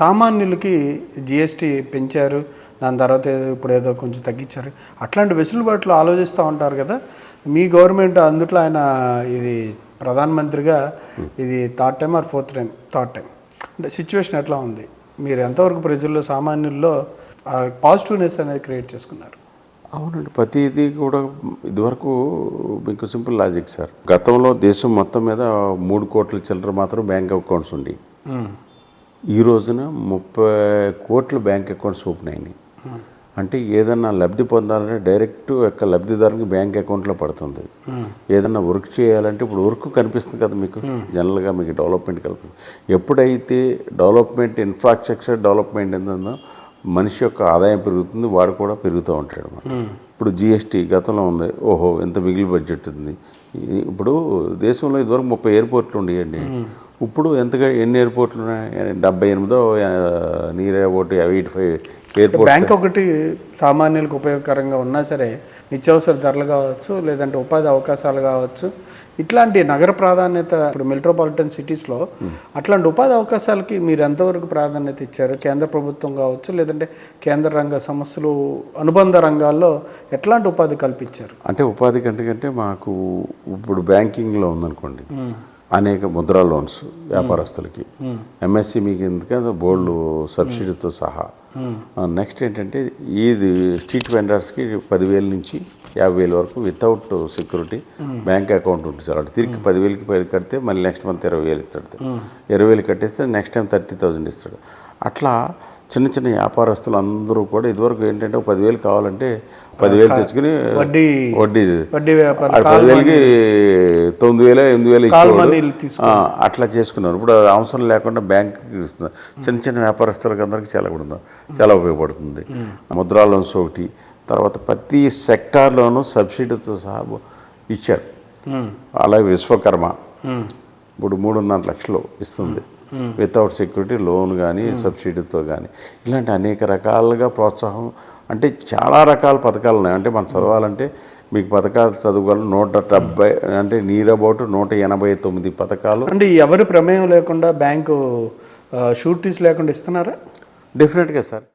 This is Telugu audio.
సామాన్యులకి జిఎస్టీ పెంచారు. దాని తర్వాత ఇప్పుడు ఏదో కొంచెం తగ్గించారు. అట్లాంటి వెసులుబాట్లు ఆలోచిస్తూ ఉంటారు కదా. మీ గవర్నమెంట్ అందుట్లో ఆయన ఇది ప్రధానమంత్రిగా ఇది third time or fourth time third time అంటే సిచ్యువేషన్ ఎట్లా ఉంది? మీరు ఎంతవరకు ప్రజల్లో సామాన్యుల్లో పాజిటివ్నెస్ అనేది క్రియేట్ చేసుకున్నారు? అవునండి. ప్రతిదీ కూడా ఇదివరకు మీకు సింపుల్ లాజిక్ సార్. గతంలో దేశం మొత్తం మీద మూడు కోట్ల చిల్లర మాత్రం బ్యాంక్ అకౌంట్స్ ఉండి. ఈ రోజున ముప్పై కోట్ల బ్యాంక్ అకౌంట్స్ ఓపెన్ అయినాయి. అంటే ఏదన్నా లబ్ధి పొందాలంటే డైరెక్ట్ యొక్క లబ్ధిదారునికి బ్యాంక్ అకౌంట్లో పడుతుంది. ఏదన్నా వర్క్ చేయాలంటే ఇప్పుడు వర్క్ కనిపిస్తుంది కదా మీకు. జనరల్గా మీకు డెవలప్మెంట్ కలుగుతుంది. ఎప్పుడైతే డెవలప్మెంట్ ఇన్ఫ్రాస్ట్రక్చర్ డెవలప్మెంట్ ఏంటందో మనిషి యొక్క ఆదాయం పెరుగుతుంది వాడు కూడా పెరుగుతూ ఉంటాడు ఇప్పుడు జిఎస్టీ గతంలో ఉంది. ఓహో ఎంత మిగిలి బడ్జెట్ ఉంది. ఇప్పుడు దేశంలో ఇదివరకు ముప్పై ఎయిర్పోర్ట్లు ఉండేయండి. ఇప్పుడు ఎంతగా ఎన్ని ఎయిర్పోర్ట్లు ఉన్నాయి డెబ్బై ఎనిమిదో నీరే ఒకటి ఎయిటీ ఫైవ్ ఎయిర్పోర్ట్ బ్యాంక్ ఒకటి సామాన్యులకు ఉపయోగకరంగా ఉన్నా సరే నిత్యావసర ధరలు కావచ్చు లేదంటే ఉపాధి అవకాశాలు కావచ్చు ఇట్లాంటి నగర ప్రాధాన్యత ఇప్పుడు మెట్రోపాలిటన్ సిటీస్లో అట్లాంటి ఉపాధి అవకాశాలకి మీరు ఎంతవరకు ప్రాధాన్యత ఇచ్చారు? కేంద్ర ప్రభుత్వం కావచ్చు లేదంటే కేంద్ర రంగ సంస్థలు అనుబంధ రంగాల్లో ఎట్లాంటి ఉపాధి కల్పించారు? అంటే ఉపాధి కంటే కంటే మాకు ఇప్పుడు బ్యాంకింగ్లో ఉందనుకోండి. అనేక ముద్రా లోన్స్ వ్యాపారస్తులకి. ఎంఎస్సి మీకు ఎందుకంటే బోల్డ్ సబ్సిడీతో సహా. నెక్స్ట్ ఏంటంటే ఇది స్ట్రీట్ వెండర్స్కి పదివేల నుంచి యాభై వేల వరకు వితౌట్ సెక్యూరిటీ బ్యాంక్ అకౌంట్ ఉంటుంది సార్. అటు తిరిగి పదివేలకి పది కడితే మళ్ళీ నెక్స్ట్ మంత్ ఇరవై వేలు ఇస్తాడు ఇరవై వేలు కట్టేస్తే నెక్స్ట్ టైం థర్టీ థౌజండ్ ఇస్తాడు. అట్లా చిన్న చిన్న వ్యాపారస్తులు అందరూ కూడా ఇదివరకు ఏంటంటే ఒక పదివేలు కావాలంటే పదివేలు తెచ్చుకుని వడ్డీ వడ్డీ వడ్డీ పదివేలకి తొమ్మిది వేలు ఎనిమిది వేలు అట్లా చేసుకున్నారు. ఇప్పుడు అవసరం లేకుండా బ్యాంక్ ఇస్తున్నారు. చిన్న చిన్న వ్యాపారస్తులకు అందరికీ చాలా కూడా. చాలా ఉపయోగపడుతుంది. ముద్రా లోన్స్ ఒకటి తర్వాత ప్రతి సెక్టార్లోనూ సబ్సిడీతో సహా ఇచ్చారు. అలాగే విశ్వకర్మ. ఇప్పుడు మూడున్నర లక్షలు ఇస్తుంది. వితౌట్ సెక్యూరిటీ లోన్ కానీ సబ్సిడీతో కానీ ఇలాంటి అనేక రకాలుగా ప్రోత్సాహం అంటే చాలా రకాల పథకాలు ఉన్నాయి. అంటే మనం చదవాలంటే మీకు పథకాలు చదువుకోవాలి. నూట డెబ్బై అంటే నీర్ అబౌట్ నూట ఎనభై తొమ్మిది పథకాలు. అంటే ఎవరి ప్రమేయం లేకుండా బ్యాంకు షూరిటీస్ లేకుండా ఇస్తున్నారా? డెఫినెట్గా సార్